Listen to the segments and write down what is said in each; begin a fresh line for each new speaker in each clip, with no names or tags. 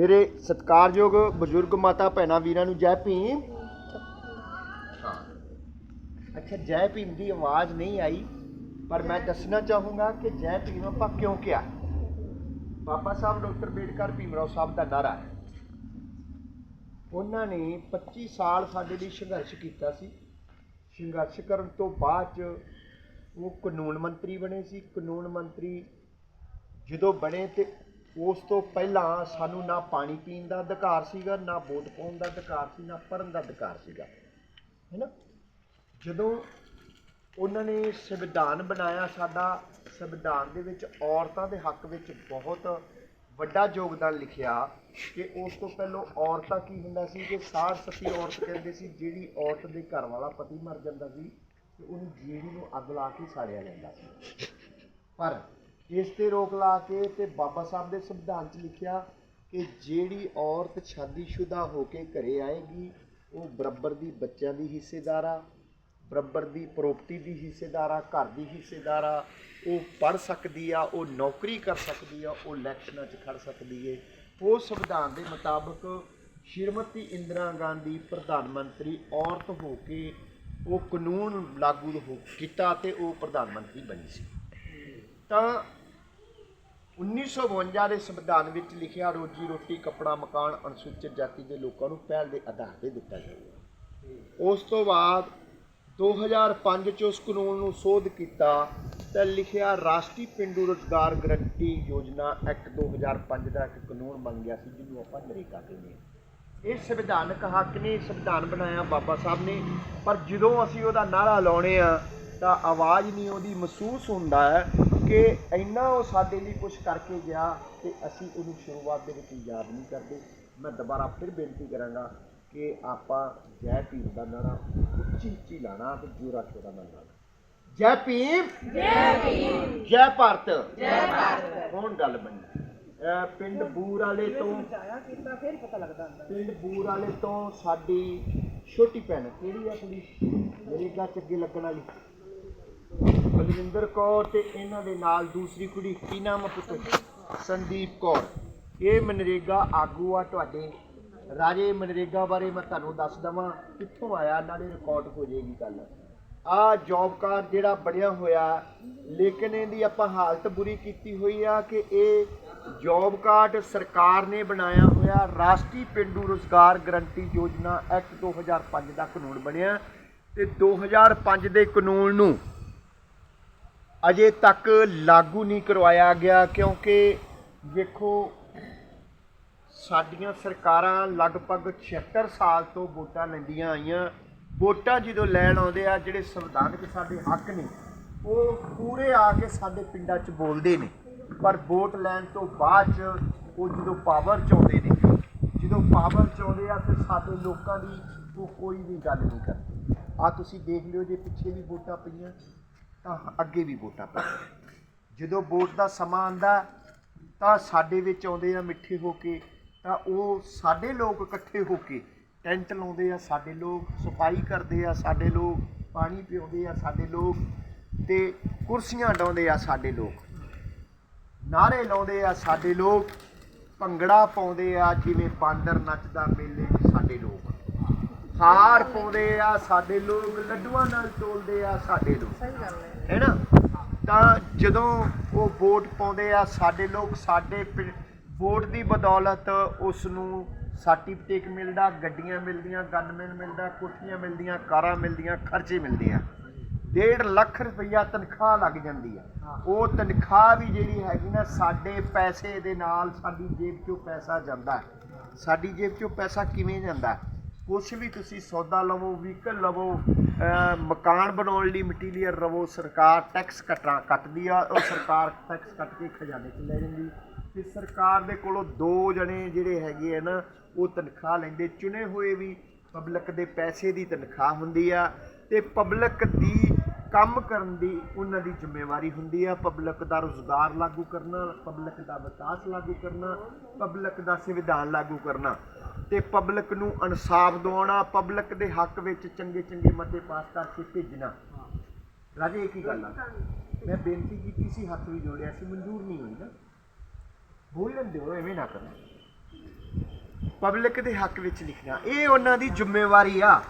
ਮੇਰੇ ਸਤਿਕਾਰਯੋਗ ਬਜ਼ੁਰਗ ਮਾਤਾ ਭੈਣਾਂ ਵੀਰਾਂ ਨੂੰ ਜੈ ਭੀਮ। ਅੱਛਾ, ਜੈ ਭੀਮ ਦੀ ਆਵਾਜ਼ ਨਹੀਂ ਆਈ, ਪਰ ਮੈਂ ਦੱਸਣਾ ਚਾਹੂੰਗਾ ਕਿ ਜੈ ਭੀਮ ਆਪਾਂ ਕਿਉਂ ਕਿਹਾ? ਬਾਬਾ ਸਾਹਿਬ ਡਾਕਟਰ ਬੇਡਕਰ ਭੀਮਰਾਓ ਸਾਹਿਬ ਦਾ ਨਾਰਾ ਹੈ। ਉਹਨਾਂ ਨੇ 25 ਸਾਲ ਸਾਡੇ ਲਈ ਸੰਘਰਸ਼ ਕੀਤਾ ਸੀ। ਸੰਘਰਸ਼ ਕਰਨ ਤੋਂ ਬਾਅਦ ਚ ਉਹ ਕਾਨੂੰਨ ਮੰਤਰੀ ਬਣੇ ਸੀ। ਕਾਨੂੰਨ ਮੰਤਰੀ ਜਦੋਂ ਬਣੇ ਤੇ ਉਸ ਤੋਂ ਪਹਿਲਾਂ ਸਾਨੂੰ ਨਾ ਪਾਣੀ ਪੀਣ ਦਾ ਅਧਿਕਾਰ ਸੀਗਾ, ਨਾ ਵੋਟ ਪਾਉਣ ਦਾ ਅਧਿਕਾਰ ਸੀ, ਨਾ ਪੜ੍ਹਨ ਦਾ ਅਧਿਕਾਰ ਸੀਗਾ। ਹੈਨਾ? ਜਦੋਂ ਉਹਨਾਂ ਨੇ ਸੰਵਿਧਾਨ ਬਣਾਇਆ ਸਾਡਾ, ਸੰਵਿਧਾਨ ਦੇ ਵਿੱਚ ਔਰਤਾਂ ਦੇ ਹੱਕ ਵਿੱਚ ਬਹੁਤ ਵੱਡਾ ਯੋਗਦਾਨ ਲਿਖਿਆ ਕਿ ਉਸ ਤੋਂ ਪਹਿਲਾਂ ਔਰਤਾਂ ਕੀ ਹੁੰਦਾ ਸੀ ਕਿ ਸਾਰ ਸਤੀ ਔਰਤ ਕਹਿੰਦੇ ਸੀ, ਜਿਹੜੀ ਔਰਤ ਦੇ ਘਰ ਵਾਲਾ ਪਤੀ ਮਰ ਜਾਂਦਾ ਸੀ, ਤੇ ਉਹਨੂੰ ਜੀੜੀ ਨੂੰ ਅੱਗ ਲਾ ਕੇ ਸਾੜਿਆ ਜਾਂਦਾ ਸੀ। ਪਰ ਇਸ ਤੇ ਰੋਕ ਲਾ ਕੇ ਤੇ ਬਾਬਾ ਸਾਹਿਬ ਦੇ ਸੰਵਿਧਾਨ 'ਚ ਲਿਖਿਆ ਕਿ ਜਿਹੜੀ ਔਰਤ ਸ਼ਾਦੀशुदा ਹੋ ਕੇ ਘਰੇ ਆਏਗੀ, ਉਹ ਬਰਾਬਰ ਦੀ ਬੱਚਿਆਂ ਦੀ ਹਿੱਸੇਦਾਰ ਆ ਬਰਾਬਰ ਦੀ ਪ੍ਰਾਪਰਟੀ ਦੀ ਹਿੱਸੇਦਾਰ ਆ ਘਰ ਦੀ ਹਿੱਸੇਦਾਰ ਆ ਉਹ ਪੜ ਸਕਦੀ ਆ, ਉਹ ਨੌਕਰੀ ਕਰ ਸਕਦੀ ਆ, ਉਹ ਇਲੈਕਸ਼ਨਾਂ 'ਚ ਖੜ ਸਕਦੀ ਏ। ਉਹ ਸੰਵਿਧਾਨ ਦੇ ਮੁਤਾਬਕ ਸ਼੍ਰੀਮਤੀ ਇੰਦਰਾ ਗਾਂਧੀ ਪ੍ਰਧਾਨ ਮੰਤਰੀ ਔਰਤ ਹੋ ਕੇ ਉਹ ਕਾਨੂੰਨ ਲਾਗੂ ਹੋ ਕੀਤਾ ਤੇ ਉਹ ਪ੍ਰਧਾਨ ਮੰਤਰੀ ਬਣੀ ਸੀ। ਤਾਂ 1952 ਦੇ ਸੰਵਿਧਾਨ ਵਿੱਚ ਲਿਖਿਆ ਰੋਜੀ ਰੋਟੀ, ਕੱਪੜਾ, ਮਕਾਨ ਅਨੁਸੂਚਿਤ ਜਾਤੀ ਦੇ ਲੋਕਾਂ ਨੂੰ ਪਹਿਲ ਦੇ ਆਧਾਰ ਤੇ ਦਿੱਤਾ ਜਾਊਗਾ ਉਸ ਤੋਂ ਬਾਅਦ 2005 ਚ ਉਸ ਕਾਨੂੰਨ ਨੂੰ ਸੋਧ ਕੀਤਾ ਤਾਂ ਲਿਖਿਆ ਰਾਸ਼ਟਰੀ ਪਿੰਡੂ ਰੁਜ਼ਗਾਰ ਗਰੰਟੀ ਯੋਜਨਾ ਐਕਟ 2005 ਦਾ ਇੱਕ ਕਾਨੂੰਨ ਬਣ ਗਿਆ ਸੀ, ਜਿਹਨੂੰ ਆਪਾਂ ਨਰੇਗਾ ਕਹਿੰਦੇ ਹਾਂ। ਇਹ ਸੰਵਿਧਾਨਕ ਹੱਕ ਨੇ ਸੰਵਿਧਾਨ ਬਣਾਇਆ ਬਾਬਾ ਸਾਹਿਬ ਨੇ, ਪਰ ਜਦੋਂ ਅਸੀਂ ਉਹਦਾ ਨਾਰਾ ਲਾਉਣੇ ਆ ਤਾਂ ਆਵਾਜ਼ ਨਹੀਂ ਉਹਦੀ ਮਹਿਸੂਸ ਹੁੰਦਾ ਹੈ ਕਿ ਇੰਨਾ ਉਹ ਸਾਡੇ ਲਈ ਕੁਝ ਕਰਕੇ ਗਿਆ ਤੇ ਅਸੀਂ ਉਹਨੂੰ ਸ਼ੁਰੂਆਤ ਦੇ ਵਿੱਚ ਯਾਦ ਨਹੀਂ ਕਰਦੇ। ਮੈਂ ਦੁਬਾਰਾ ਫਿਰ ਬੇਨਤੀ ਕਰਾਂਗਾ ਕਿ ਆਪਾਂ ਜੈ ਭੀਮ ਦਾ ਨਾਰਾ ਉੱਚੀ ਉੱਚੀ ਲਾਣਾ ਤੇ ਜੋਰਾ ਸ਼ੋਰਾ ਨਾਲ ਲਾਣਾ। ਜੈ ਭੀਮ? ਜੈ ਭੀਮ। ਜੈ ਭਾਰਤ। ਜੈ ਭਾਰਤ। ਹੁਣ ਗੱਲ ਬਣੀ ਪਿੰਡ ਬੂਰ ਵਾਲੇ ਤੋਂ ਪਿੰਡ ਬੂਰ ਵਾਲੇ ਤੋਂ ਸਾਡੀ ਛੋਟੀ ਭੈਣ ਕਿਹੜੀ ਆ ਕੁੜੀ? ਨਰੇਗਾ ਚ ਅੱਗੇ ਲੱਗਣ ਵਾਲੀ। ਬਲਵਿੰਦਰ ਕੌਰ ਤੇ ਇਹਨਾਂ ਦੇ ਨਾਲ ਦੂਸਰੀ ਕੁੜੀ ਕੀ ਨਾਮ ਆ ਪੁੱਤ? ਸੰਦੀਪ ਕੌਰ। ਇਹ ਮਨਰੇਗਾ ਆਗੂ ਆ ਤੁਹਾਡੇ। ਰਾਜੇ ਮਨਰੇਗਾ ਬਾਰੇ ਮੈਂ ਤੁਹਾਨੂੰ ਦੱਸ ਦਵਾਂ ਕਿੱਥੋਂ ਆਇਆ ਨਾਲੇ ਰਿਕਾਰਡ ਹੋ ਜਾਏਗੀ ਗੱਲ। ਆ ਜੌਬ ਕਾਰਡ ਜਿਹੜਾ ਬਣਿਆ ਹੋਇਆ ਲੇਕਿਨ ਇਹਦੀ ਆਪਾਂ ਹਾਲਤ ਬੁਰੀ ਕੀਤੀ ਹੋਈ ਆ ਕਿ ਇਹ ਜੌਬ ਕਾਰਡ ਸਰਕਾਰ ਨੇ ਬਣਾਇਆ ਹੋਇਆ ਰਾਸ਼ਟਰੀ ਪਿੰਡੂ ਰੁਜ਼ਗਾਰ ਗਰੰਟੀ ਯੋਜਨਾ ਐਕਟ 2005 ਦਾ ਕਾਨੂੰਨ ਬਣਿਆ ਤੇ 2005 ਦੇ ਕਾਨੂੰਨ ਨੂੰ ਅਜੇ ਤੱਕ ਲਾਗੂ ਨਹੀਂ ਕਰਵਾਇਆ ਗਿਆ ਕਿਉਂਕਿ ਦੇਖੋ ਸਾਡੀਆਂ ਸਰਕਾਰਾਂ ਲਗਭਗ 76 ਸਾਲ ਤੋਂ ਵੋਟਾਂ ਲੈਂਦੀਆਂ ਆਈਆਂ। ਵੋਟਾਂ ਜਦੋਂ ਲੈਣ ਆਉਂਦੇ ਆ, ਜਿਹੜੇ ਸੰਵਿਧਾਨਕ ਸਾਡੇ ਹੱਕ ਨੇ, ਉਹ ਪੂਰੇ ਆ ਕੇ ਸਾਡੇ ਪਿੰਡਾਂ 'ਚ ਬੋਲਦੇ ਨੇ। ਪਰ ਵੋਟ ਲੈਣ ਤੋਂ ਬਾਅਦ 'ਚ ਉਹ ਜਦੋਂ ਪਾਵਰ 'ਚ ਆਉਂਦੇ ਨੇ, ਜਦੋਂ ਪਾਵਰ 'ਚ ਆਉਂਦੇ ਆ, ਫਿਰ ਸਾਡੇ ਲੋਕਾਂ ਦੀ ਉਹ ਕੋਈ ਵੀ ਗੱਲ ਨਹੀਂ ਕਰਦੇ। ਆ ਤੁਸੀਂ ਦੇਖ ਲਿਓ ਜੇ ਪਿੱਛੇ ਵੀ ਵੋਟਾਂ ਪਈਆਂ। ਤਾਂ ਅੱਗੇ ਵੀ ਵੋਟਾਂ ਪਾਉਂਦੇ ਜਦੋਂ ਵੋਟ ਦਾ ਸਮਾਂ ਆਂਦਾ ਤਾਂ ਸਾਡੇ ਵਿੱਚ ਆਉਂਦੇ ਆ ਮਿੱਠੇ ਹੋ ਕੇ, ਤਾਂ ਉਹ ਸਾਡੇ ਲੋਕ ਇਕੱਠੇ ਹੋ ਕੇ ਟੈਂਟ ਲਾਉਂਦੇ ਆ, ਸਾਡੇ ਲੋਕ ਸਫ਼ਾਈ ਕਰਦੇ ਆ, ਸਾਡੇ ਲੋਕ ਪਾਣੀ ਪਿਆਉਂਦੇ ਆ, ਸਾਡੇ ਲੋਕ ਤੇ ਕੁਰਸੀਆਂ ਡਾਉਂਦੇ ਆ, ਸਾਡੇ ਲੋਕ। ਨਾਰੇ ਲਾਉਂਦੇ ਆ, ਸਾਡੇ ਲੋਕ ਭੰਗੜਾ ਪਾਉਂਦੇ ਆ, ਜਿਵੇਂ ਬਾਂਦਰ ਨੱਚਦਾ ਮੇਲੇ ਹਾਰ ਪਾਉਂਦੇ ਆ ਸਾਡੇ ਲੋਕ ਲੱਡੂਆਂ ਨਾਲ ਤੋਲਦੇ ਆ ਸਾਡੇ ਲੋਕ। ਸਹੀ ਗੱਲ ਹੈ। ਹੈਨਾ ਤਾਂ ਜਦੋਂ ਉਹ ਵੋਟ ਪਾਉਂਦੇ ਆ ਸਾਡੇ ਲੋਕ ਸਾਡੇ ਪਿੰ- ਵੋਟ ਦੀ ਬਦੌਲਤ ਉਸ ਨੂੰ ਸਰਟੀਫਿਕੇਟ ਮਿਲਦਾ ਗੱਡੀਆਂ ਮਿਲਦੀਆਂ ਗਨਮੈਨ ਮਿਲਦਾ ਕੋਠੀਆਂ ਮਿਲਦੀਆਂ ਕਾਰਾਂ ਮਿਲਦੀਆਂ ਖਰਚੇ ਮਿਲਦੇ ਆ। 1.5 ਲੱਖ ਰੁਪਈਆ ਤਨਖਾਹ ਲੱਗ ਜਾਂਦੀ ਆ। ਉਹ ਤਨਖਾਹ ਵੀ ਜਿਹੜੀ ਹੈਗੀ ਨਾ ਸਾਡੇ ਪੈਸੇ ਦੇ ਨਾਲ ਸਾਡੀ ਜੇਬ 'ਚੋਂ ਪੈਸਾ ਜਾਂਦਾ। ਹੈ ਸਾਡੀ ਜੇਬ 'ਚੋਂ ਪੈਸਾ ਕਿਵੇਂ ਜਾਂਦਾ? ਹੈ? ਕੁਛ ਵੀ ਤੁਸੀਂ ਸੌਦਾ ਲਵੋ, ਵਹੀਕਲ ਲਵੋ ਮਕਾਨ ਬਣਾਉਣ ਲਈ ਮਟੀਰੀਅਲ ਰਵੋ, ਸਰਕਾਰ ਟੈਕਸ ਕੱਟਾ, ਕੱਟਦੀ ਆ, ਉਹ ਸਰਕਾਰ ਟੈਕਸ ਕੱਟ ਕੇ ਖਜ਼ਾਨੇ 'ਚ ਲੈ ਜਾਂਦੀ। ਤੇ ਸਰਕਾਰ ਦੇ ਕੋਲੋਂ ਦੋ ਜਣੇ ਜਿਹੜੇ ਹੈਗੇ ਆ ਨਾ, ਉਹ ਤਨਖਾਹ ਲੈਂਦੇ, ਚੁਣੇ ਹੋਏ ਵੀ ਪਬਲਿਕ ਦੇ ਪੈਸੇ ਦੀ ਤਨਖਾਹ ਹੁੰਦੀ ਆ। ਤੇ ਪਬਲਿਕ ਦੀ ਕੰਮ ਕਰਨ ਦੀ ਉਹਨਾਂ ਦੀ ਜ਼ਿੰਮੇਵਾਰੀ ਹੁੰਦੀ ਆ। ਪਬਲਿਕ ਦਾ ਰੋਜ਼ਗਾਰ ਲਾਗੂ ਕਰਨਾ ਪਬਲਿਕ ਦਾ ਵਿਕਾਸ ਲਾਗੂ ਕਰਨਾ ਪਬਲਿਕ ਦਾ ਸੰਵਿਧਾਨ ਲਾਗੂ ਕਰਨਾ। ਤੇ ਪਬਲਿਕ ਨੂੰ ਇਨਸਾਫ ਦਿਵਾਉਣਾ ਪਬਲਿਕ ਦੇ ਹੱਕ ਵਿੱਚ ਚੰਗੇ ਚੰਗੇ ਮਤੇ ਪਾਸ ਕਰਕੇ ਭੇਜਣਾ। ਰਾਜੇ ਇੱਕ ਹੀ ਗੱਲ ਆ? ਮੈਂ ਬੇਨਤੀ ਕੀਤੀ ਸੀ, ਹੱਥ ਵੀ ਜੋੜਿਆ ਸੀ, ਮਨਜ਼ੂਰ ਨਹੀਂ ਹੋਈ ਨਾ। ਬੋਲਣ ਦਿਓ ਐਵੇਂ ਨਾ ਕਰਨਾ ਪਬਲਿਕ ਦੇ ਹੱਕ ਵਿੱਚ ਲਿਖਣਾ, ਇਹ ਉਹਨਾਂ ਦੀ ਜ਼ਿੰਮੇਵਾਰੀ ਆ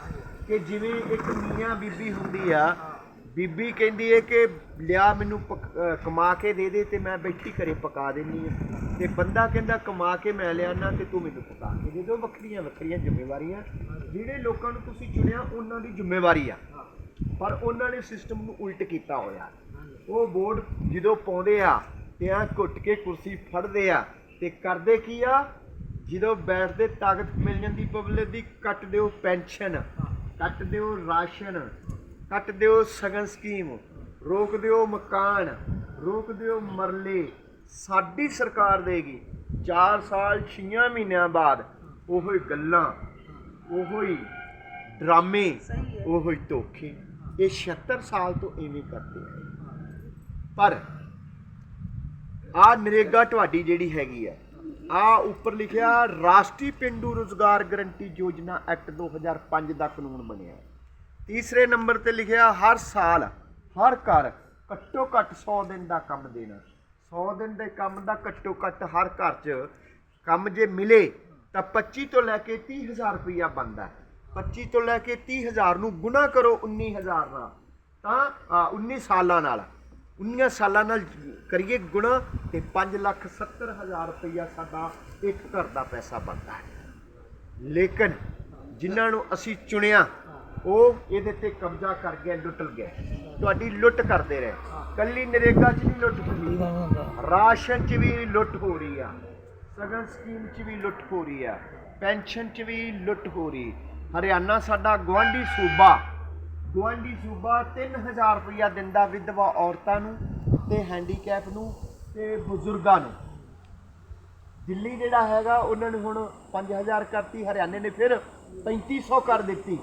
ਕਿ ਜਿਵੇਂ ਇੱਕ ਮੀਆਂ ਬੀਬੀ ਹੁੰਦੀ ਆ ਬੀਬੀ ਕਹਿੰਦੀ ਹੈ ਕਿ ਲਿਆ ਮੈਨੂੰ ਪਕ- ਕਮਾ ਕੇ ਦੇ ਦੇ ਤੇ ਮੈਂ ਬੈਠੀ ਘਰੇ ਪਕਾ ਦੇਣੀ ਆ। ਤੇ ਬੰਦਾ ਕਹਿੰਦਾ ਕਮਾ ਕੇ ਮੈਂ ਲਿਆਣਾ ਤੇ ਤੂੰ ਮੈਨੂੰ ਪਕਾ ਕੇ ਦੇ ਦੋ ਵੱਖਰੀਆਂ ਵੱਖਰੀਆਂ ਜ਼ਿੰਮੇਵਾਰੀਆਂ। ਜਿਹੜੇ ਲੋਕਾਂ ਨੂੰ ਤੁਸੀਂ ਚੁਣਿਆ, ਉਹਨਾਂ ਦੀ ਜ਼ਿੰਮੇਵਾਰੀ ਆ। ਪਰ ਉਹਨਾਂ ਨੇ ਸਿਸਟਮ ਨੂੰ ਉਲਟ ਕੀਤਾ ਹੋਇਆ। ਉਹ ਵੋਟ ਜਦੋਂ ਪਾਉਂਦੇ ਆ, ਤੇ ਆ ਘੁੱਟ ਕੇ ਕੁਰਸੀ ਫੜਦੇ ਆ, ਤੇ ਕਰਦੇ ਕੀ ਆ? ਜਦੋਂ ਬੈਠਦੇ ਤਾਕਤ ਮਿਲ ਜਾਂਦੀ ਪਬਲਿਕ ਦੀ, ਕੱਟ ਦਿਓ ਪੈਨਸ਼ਨ, ਕੱਟ ਦਿਓ ਰਾਸ਼ਨ ਕੱਟ ਦਿਓ ਸਗਨ ਸਕੀਮ, ਰੋਕ ਦਿਓ ਮਕਾਨ, ਰੋਕ ਦਿਓ ਮਰਲੇ, ਸਾਡੀ ਸਰਕਾਰ ਦੇਗੀ। 4 ਸਾਲ 6 ਮਹੀਨਿਆਂ ਬਾਅਦ ਉਹੋ ਹੀ ਗੱਲਾਂ, ਉਹੋ ਹੀ ਡਰਾਮੇ, ਉਹੋ ਹੀ ਧੋਖੇ, ਇਹ 76 ਸਾਲ ਤੋਂ ਐਵੇਂ ਕਰਦੇ ਆ ਪਰ ਆ ਨਰੇਗਾ ਤੁਹਾਡੀ ਜਿਹੜੀ ਹੈਗੀ ਆ ਆ ਉੱਪਰ ਲਿਖਿਆ ਰਾਸ਼ਟਰੀ ਪਿੰਡੂ ਰੋਜ਼ਗਾਰ ਗਰੰਟੀ ਯੋਜਨਾ ਐਕਟ 2005 ਦਾ ਕਾਨੂੰਨ ਬਣਿਆ ਤੀਸਰੇ ਨੰਬਰ ਤੇ ਲਿਖਿਆ ਹਰ ਸਾਲ ਹਰ ਘਰ ਘੱਟੋ ਘੱਟ 100 ਦਿਨ ਦਾ ਕੰਮ ਦੇਣਾ। 100 ਦਿਨ ਦੇ ਕੰਮ ਦਾ ਘੱਟੋ ਘੱਟ ਹਰ ਘਰ 'ਚ ਕੰਮ ਜੇ ਮਿਲੇ ਤਾਂ 25 ਤੋਂ ਲੈ ਕੇ 30000 ਰੁਪਇਆ ਬਣਦਾ ਹੈ। 25 ਤੋਂ ਲੈ ਕੇ 30000 ਨੂੰ ਗੁਣਾ ਕਰੋ 19000 ਨਾਲ ਤਾਂ ਆ, 19 ਸਾਲਾਂ ਨਾਲ। 19 ਸਾਲਾਂ ਨਾਲ ਕਰੀਏ ਗੁਣਾ ਤੇ 5 ਲੱਖ 70 ਹਜ਼ਾਰ ਰੁਪਇਆ ਸਾਡਾ ਇੱਕ ਘਰ ਦਾ ਪੈਸਾ ਬਣਦਾ ਹੈ। ਲੇਕਿਨ ਜਿਨ੍ਹਾਂ ਨੂੰ ਅਸੀਂ ਚੁਣਿਆ ਉਹ ਇਹਦੇ ਤੇ ਕਬਜ਼ਾ ਕਰ ਗਏ ਲੁੱਟ ਗਏ ਤੁਹਾਡੀ ਲੁੱਟ ਕਰਦੇ ਰਹੇ। ਕੱਲੀ ਨਰੇਗਾ 'ਚ ਵੀ ਲੁੱਟ ਹੋ ਹੋਈ ਰਾਸ਼ਨ 'ਚ ਵੀ ਲੁੱਟ ਹੋ ਰਹੀ ਆ। ਸਗਨ ਸਕੀਮ 'ਚ ਵੀ ਲੁੱਟ ਹੋ ਰਹੀ ਆ। ਪੈਨਸ਼ਨ 'ਚ ਵੀ ਲੁੱਟ ਹੋ ਰਹੀ। ਹਰਿਆਣਾ ਸਾਡਾ ਗਵਾਂਢੀ ਸੂਬਾ। ਗੁਆਂਢੀ ਸੂਬਾ 3000 ਰੁਪਇਆ ਦਿੰਦਾ ਵਿਧਵਾ ਔਰਤਾਂ ਨੂੰ ਤੇ ਹੈਂਡੀਕੈਪ ਨੂੰ ਤੇ ਬਜ਼ੁਰਗਾਂ ਨੂੰ। ਦਿੱਲੀ ਜਿਹੜਾ ਹੈਗਾ, ਉਹਨਾਂ ਨੇ ਹੁਣ 5000 ਕਰਤੀ, ਹਰਿਆਣੇ ਨੇ ਫਿਰ 3500 ਕਰ ਦਿੱਤੀ।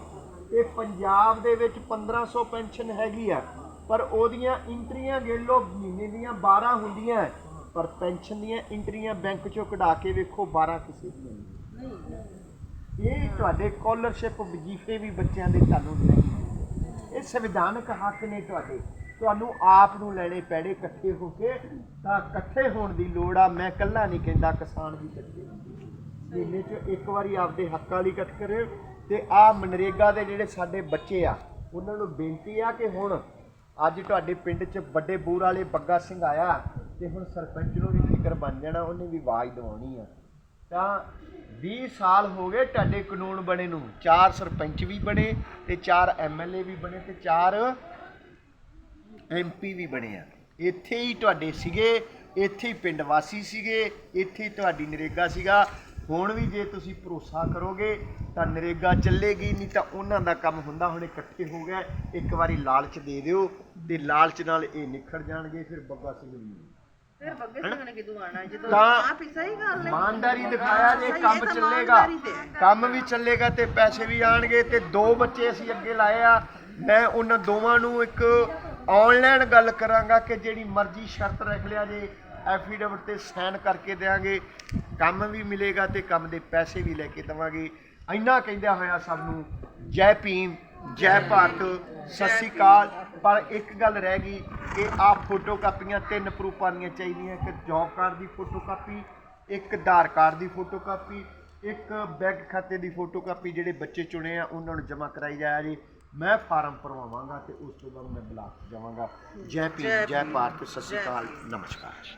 ਤੇ ਪੰਜਾਬ ਦੇ ਵਿੱਚ 1500 ਪੈਨਸ਼ਨ ਹੈਗੀ ਆ ਪਰ ਉਹਦੀਆਂ ਇੰਟਰੀਆਂ ਗੇਲੋ ਮਹੀਨੇ ਦੀਆਂ 12 ਹੁੰਦੀਆਂ ਹੈ, ਪਰ ਪੈਨਸ਼ਨ ਦੀਆਂ ਇੰਟਰੀਆਂ ਬੈਂਕ ਚੋਂ ਕਢਾ ਕੇ ਵੇਖੋ 12 ਕਿਸੇ ਦੀਆਂ ਨਹੀਂ। ਇਹ ਤੁਹਾਡੇ ਸਕਾਲਰਸ਼ਿਪ ਵਜੀਫੇ ਵੀ ਬੱਚਿਆਂ ਦੇ ਤੁਹਾਨੂੰ ਨਹੀਂ ਇਹ ਸੰਵਿਧਾਨਕ ਹੱਕ ਨੇ ਤੁਹਾਡੇ। ਤੁਹਾਨੂੰ ਆਪ ਨੂੰ ਲੈਣੇ ਪੈਣੇ ਇਕੱਠੇ ਹੋ ਕੇ ਤਾਂ ਇਕੱਠੇ ਹੋਣ ਦੀ ਲੋੜ ਆ। ਮੈਂ ਇਕੱਲਾ ਨਹੀਂ ਕਹਿੰਦਾ ਕਿਸਾਨ ਵੀ ਇਕੱਠੇ ਮਹੀਨੇ 'ਚ ਇੱਕ ਵਾਰੀ ਆਪਦੇ ਹੱਕਾਂ ਲਈ ਇਕੱਠ ਕਰਿਓ। ਤੇ ਆ ਮਨਰੇਗਾ ਦੇ ਜਿਹੜੇ ਸਾਡੇ ਬੱਚੇ ਆ, ਉਹਨਾਂ ਨੂੰ ਬੇਨਤੀ ਆ ਕਿ ਹੁਣ ਅੱਜ ਤੁਹਾਡੇ ਪਿੰਡ 'ਚ ਵੱਡੇ ਬੂਰ ਵਾਲੇ ਬੱਗਾ ਸਿੰਘ ਆਇਆ ਤੇ ਹੁਣ ਸਰਪੰਚ ਨੂੰ ਵੀ ਫਿਕਰ ਬਣ ਜਾਣਾ, ਉਹਨੇ ਵੀ ਆਵਾਜ਼ ਦਿਵਾਉਣੀ ਆ। ਤਾਂ 20 ਸਾਲ ਹੋ ਗਏ ਤੁਹਾਡੇ ਕਾਨੂੰਨ ਬਣੇ ਨੂੰ, ਚਾਰ ਸਰਪੰਚ ਵੀ ਬਣੇ ਤੇ ਚਾਰ ਐਮਐਲਏ ਵੀ ਬਣੇ ਤੇ ਚਾਰ ਐਮਪੀ ਵੀ ਬਣੇ ਆ। ਇੱਥੇ ਹੀ ਤੁਹਾਡੇ ਸੀਗੇ, ਇੱਥੇ ਹੀ ਪਿੰਡ ਵਾਸੀ ਸੀਗੇ, ਇੱਥੇ ਤੁਹਾਡੀ ਨਰੇਗਾ ਸੀਗਾ। ਹੁਣ ਵੀ ਜੇ ਤੁਸੀਂ ਭਰੋਸਾ ਕਰੋਗੇ ਤਾਂ ਨਰੇਗਾ ਚੱਲੇਗੀ ਨਹੀਂ ਤਾਂ ਉਹਨਾਂ ਦਾ ਕੰਮ ਹੁੰਦਾ ਹੁਣ ਇਕੱਠੇ ਹੋ ਗਏ ਇੱਕ ਵਾਰੀ ਲਾਲਚ ਦੇ ਦਿਓ ਤੇ ਲਾਲਚ ਨਾਲ ਇਹ ਨਿਖੜ ਜਾਣਗੇ ਫਿਰ ਬੱਗਾ ਸਿੰਘ ਵੀ
ਫਿਰ ਬੱਗੇ ਸਿੰਘ ਨੇ ਕਿਦੋਂ ਆਣਾ ਜਦੋਂ ਆਪ ਹੀ ਸਹੀ ਗੱਲ ਹੈ।
ਇਮਾਨਦਾਰੀ ਦਿਖਾਇਆ ਜੇ ਕੰਮ ਚੱਲੇਗਾ। ਕੰਮ ਵੀ ਚੱਲੇਗਾ ਤੇ ਪੈਸੇ ਵੀ ਆਣਗੇ ਤੇ ਦੋ ਬੱਚੇ ਅਸੀਂ ਅੱਗੇ ਲਾਏ ਆ। ਮੈਂ ਉਹਨਾਂ ਦੋਵਾਂ ਨੂੰ ਇੱਕ ਆਨਲਾਈਨ ਗੱਲ ਕਰਾਂਗਾ ਕਿ ਜਿਹੜੀ ਮਰਜ਼ੀ ਸ਼ਰਤ ਰੱਖ ਲਿਆ ਜੇ। ਐਫੀਡੇਵਿਟ ਤੇ ਸਾਈਨ ਕਰਕੇ ਦੇਾਂਗੇ ਕੰਮ ਵੀ ਮਿਲੇਗਾ ਤੇ ਕੰਮ ਦੇ ਪੈਸੇ ਵੀ ਲੈ ਕੇ ਦੇਵਾਂਗੇ। ਇੰਨਾ ਕਹਿੰਦਿਆਂ ਹੋਇਆ ਸਭ ਨੂੰ ਜੈ ਭੀਮ ਜੈ ਭਾਰਤ ਸਤਿ ਸ਼੍ਰੀ ਅਕਾਲ। ਪਰ ਇੱਕ ਗੱਲ ਰਹਿ ਗਈ ਕਿ ਆ ਫੋਟੋ ਕਾਪੀਆਂ ਤਿੰਨ ਪ੍ਰੂਫਾਂ ਦੀਆਂ ਚਾਹੀਦੀਆਂ। ਇੱਕ ਜੌਬ ਕਾਰਡ ਦੀ ਫੋਟੋ ਕਾਪੀ ਇੱਕ ਆਧਾਰ ਕਾਰਡ ਦੀ ਫੋਟੋ ਕਾਪੀ ਇੱਕ ਬੈਂਕ ਖਾਤੇ ਦੀ ਫੋਟੋ ਕਾਪੀ ਜਿਹੜੇ ਬੱਚੇ ਚੁਣੇ ਆ ਉਹਨਾਂ ਨੂੰ ਜਮ੍ਹਾਂ ਕਰਾਈ ਜਾਇਆ ਜੀ। ਮੈਂ ਫਾਰਮ ਭਰਵਾਵਾਂਗਾ ਤੇ ਉਸ ਤੋਂ ਬਾਅਦ ਮੈਂ ਬਲਾਕ ਜਾਵਾਂਗਾ। ਜੈ ਭੀਮ ਜੈ ਭਾਰਤ ਸਤਿ ਸ਼੍ਰੀ ਅਕਾਲ। ਨਮਸਕਾਰ।